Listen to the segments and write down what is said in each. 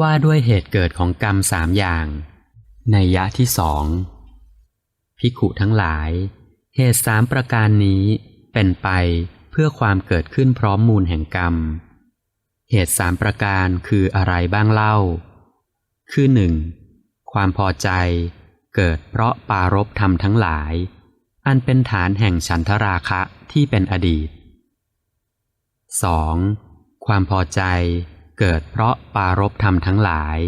ว่าด้วยเหตุเกิดของกรรมสามอย่าง ในยะที่สองพิขุทั้งหลาย เหตุสามประการนี้เป็นไปเพื่อความเกิดขึ้นพร้อมมูลแห่งกรรม เหตุสามประการคืออะไรบ้างเล่า คือหนึ่งความพอใจเกิดเพราะปารบธรรมทั้งหลาย อันเป็นฐานแห่งฉันทราคะที่เป็นอดีต 2. ความพอใจ เกิดเพราะปารบธรรมทั้งหลาย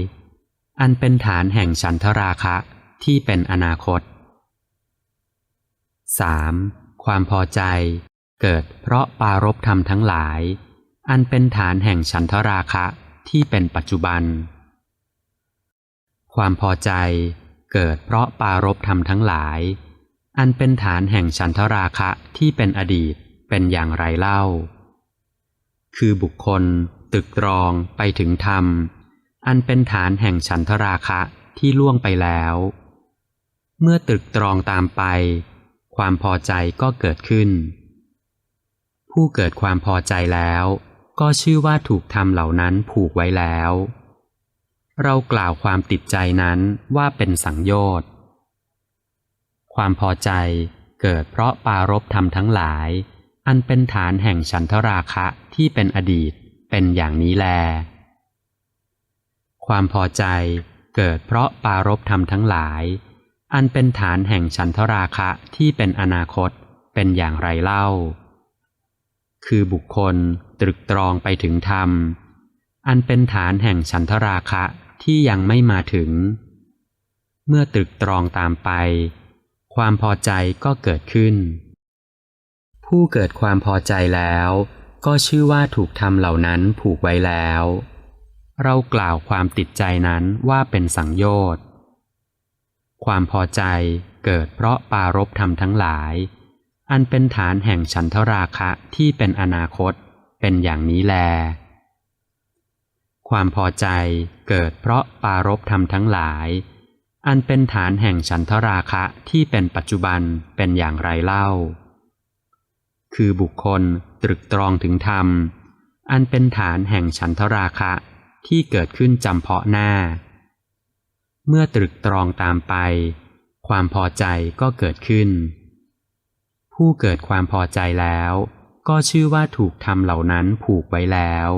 อันเป็นฐานแห่งฉันทราคะที่เป็นอนาคต 3. ความพอใจ เกิดเพราะปารบธรรมทั้งหลาย อันเป็นฐานแห่งฉันทราคะที่เป็นปัจจุบัน ความพอใจ เกิดเพราะปารบธรรมทั้งหลาย อันเป็นฐานแห่งฉันทราคะที่เป็นอดีตเป็นอย่างไรเล่า คือบุคคล ตึกตรองไปถึงธรรม อันเป็นฐานแห่งฉันทราคะที่ล่วงไปแล้ว เมื่อตึกตรองตามไป ความพอใจก็เกิดขึ้น ผู้เกิดความพอใจแล้ว ก็ชื่อว่าถูกธรรมเหล่านั้นผูกไว้แล้ว เรากล่าวความติดใจนั้นว่าเป็นสังโยชน์ความพอใจเกิดเพราะปารบธรรมทั้งหลาย อันเป็นฐานแห่งฉันทราคะที่เป็นอดีต เป็นอย่างนี้แล ความพอใจเกิดเพราะปารบธรรมทั้งหลาย อันเป็นฐานแห่งฉันทราคะที่เป็นอนาคตเป็นอย่างไรเล่า คือบุคคลตรึกตรองไปถึงธรรม อันเป็นฐานแห่งฉันทราคะที่ยังไม่มาถึง เมื่อตรึกตรองตามไป ความพอใจก็เกิดขึ้น ผู้เกิดความพอใจแล้ว ก็ชื่อว่าถูกทำเหล่านั้นผูกไว้แล้ว เรากล่าวความติดใจนั้นว่าเป็นสังโยชน์ ความพอใจเกิดเพราะปารบธรรมทั้งหลาย อันเป็นฐานแห่งฉันทราคะที่เป็นอนาคตเป็นอย่างนี้แล ความพอใจเกิดเพราะปารบธรรมทั้งหลาย อันเป็นฐานแห่งฉันทราคะที่เป็นปัจจุบันเป็นอย่างไรเล่า คือบุคคล ตรึกตรองถึงธรรม อันเป็นฐานแห่งฉันทราคะที่เกิดขึ้นจำเพาะหน้า เมื่อตรึกตรองตามไป ความพอใจก็เกิดขึ้น ผู้เกิดความพอใจแล้ว ก็ชื่อว่าถูกทำเหล่านั้นผูกไว้แล้ว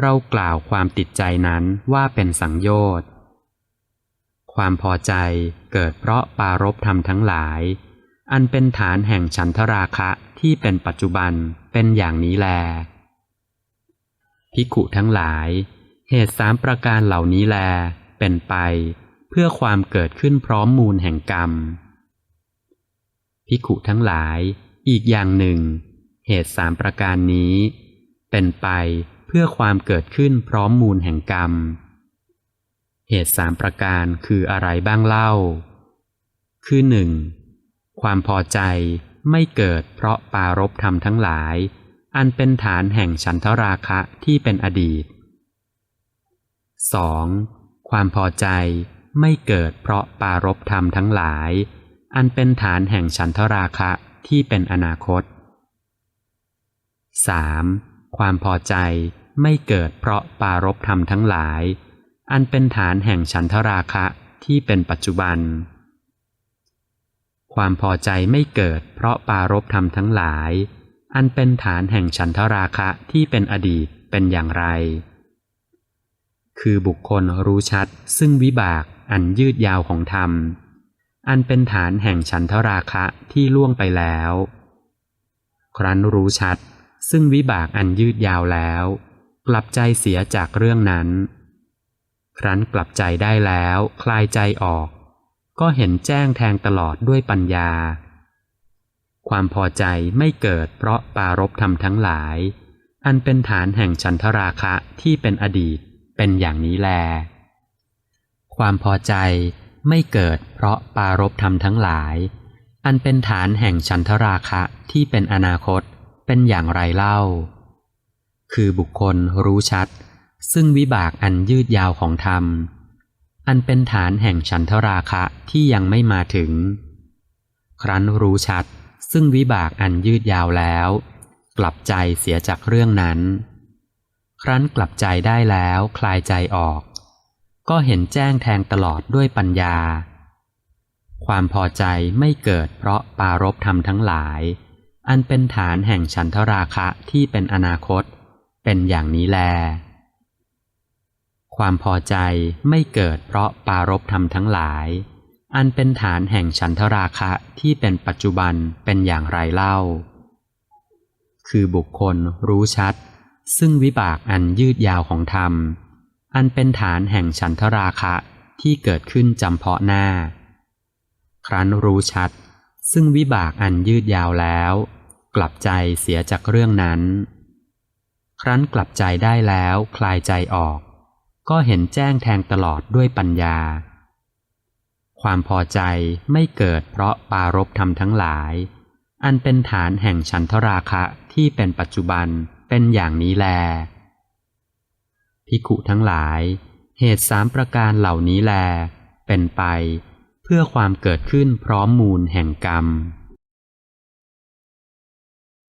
เรากล่าวความติดใจนั้นว่าเป็นสังโยชน์ ความพอใจเกิดเพราะปารบธรรมทั้งหลาย อันเป็นฐานแห่งฉันทราคะที่เป็นปัจจุบันเป็นอย่างนี้แลพิกุทั้งหลาย เหตุสามประการเหล่านี้แล เป็นไป เพื่อความเกิดขึ้นพร้อมมูลแห่งกรรมพิกุทั้งหลาย อีกอย่างหนึ่ง เหตุสามประการนี้ เป็นไปเพื่อความเกิดขึ้นพร้อมมูลแห่งกรรม เหตุสามประการคืออะไรบ้างเล่า คือหนึ่ง ความพอใจไม่เกิดเพราะปารบธรรมทั้งหลาย อันเป็นฐานแห่งฉันทราคะที่เป็นอดีต 2. ความพอใจไม่เกิดเพราะปารบธรรมทั้งหลาย อันเป็นฐานแห่งฉันทราคะที่เป็นอนาคต 3. ความพอใจไม่เกิดเพราะปารบธรรมทั้งหลาย อันเป็นฐานแห่งฉันทราคะที่เป็นปัจจุบัน ความพอใจไม่เกิดเพราะปารบธรรมทั้งหลาย อันเป็นฐานแห่งฉันทราคะที่เป็นอดีตเป็นอย่างไร คือบุคคลรู้ชัดซึ่งวิบากอันยืดยาวของธรรม อันเป็นฐานแห่งฉันทราคะที่ล่วงไปแล้ว ครั้นรู้ชัดซึ่งวิบากอันยืดยาวแล้ว กลับใจเสียจากเรื่องนั้น ครั้นกลับใจได้แล้ว คลายใจออก ก็เห็นแจ้งแทงตลอดด้วยปัญญา ความพอใจไม่เกิดเพราะปารบธรรมทั้งหลาย อันเป็นฐานแห่งฉันทราคะที่เป็นอดีตเป็นอย่างนี้แล ความพอใจไม่เกิดเพราะปารบธรรมทั้งหลาย อันเป็นฐานแห่งฉันทราคะที่เป็นอนาคตเป็นอย่างไรเล่า คือบุคคลรู้ชัด ซึ่งวิบากอันยืดยาวของธรรม อันเป็นฐานแห่งฉันทราคะที่ยังไม่มาถึง ครั้นรู้ชัดซึ่งวิบากอันยืดยาวแล้ว กลับใจเสียจากเรื่องนั้น ครั้นกลับใจได้แล้วคลายใจออก ก็เห็นแจ้งแทงตลอดด้วยปัญญา ความพอใจไม่เกิดเพราะปารบธรรมทั้งหลาย อันเป็นฐานแห่งฉันทราคะที่เป็นอนาคต เป็นอย่างนี้แล ความพอใจไม่เกิดเพราะปารบธรรมทั้งหลาย อันเป็นฐานแห่งฉันทราคะที่เป็นปัจจุบันเป็นอย่างไรเล่า คือบุคคลรู้ชัด ซึ่งวิบากอันยืดยาวของธรรม อันเป็นฐานแห่งฉันทราคะที่เกิดขึ้นจำเพาะหน้า ครั้นรู้ชัด ซึ่งวิบากอันยืดยาวแล้ว กลับใจเสียจากเรื่องนั้น ครั้นกลับใจได้แล้วคลายใจออก ก็เห็นแจ้งแทงตลอดด้วยปัญญา ความพอใจไม่เกิดเพราะปารบธรรมทั้งหลาย อันเป็นฐานแห่งฉันทราคะที่เป็นปัจจุบันเป็นอย่างนี้แล พิกุทั้งหลาย เหตุสามประการเหล่านี้แล เป็นไป เพื่อความเกิดขึ้นพร้อมมูลแห่งกรรม